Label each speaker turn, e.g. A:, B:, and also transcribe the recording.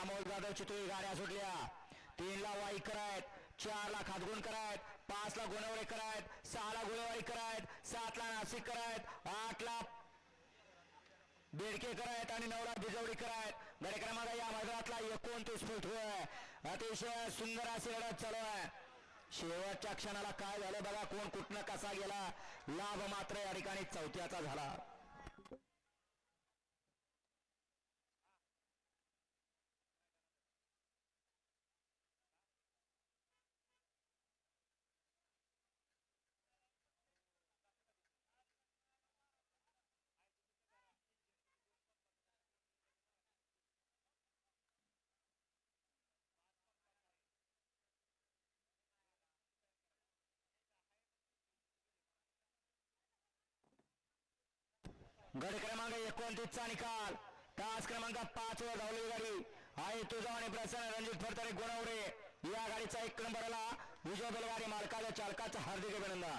A: अमोल जाधव चितळी गाड्या सुटल्या. तीनला वाईकर आहेत चारला खातगुणकर आहेत पाचला गुणवळेकर आहेत सहाला गुणवाईकर आहेत सातला नाशिककर आहेत आठला बेडकेकर आहेत आणि नवला बिजवडीकर आहेत गडे क्रमांक या मैदानातला एकोणतीस फूट होय अतिशय सुंदर अशी लढत चालू आहे. शेवटच्या क्षणाला काय झालं बघा कोण कुठनं कसा गेला? लाभ मात्र या ठिकाणी चौथ्याचा झाला. गड क्रमांक एकोणतीसचा निकाल. तास क्रमांक पाच वर धावली गाडी. आहे तुझा आणि प्रसन्न रणजित फडतरे गोणावरे. या गाडीचा एक नंबरला विजय बलवारी मालकाच्या चालकाचं हार्दिक अभिनंदन.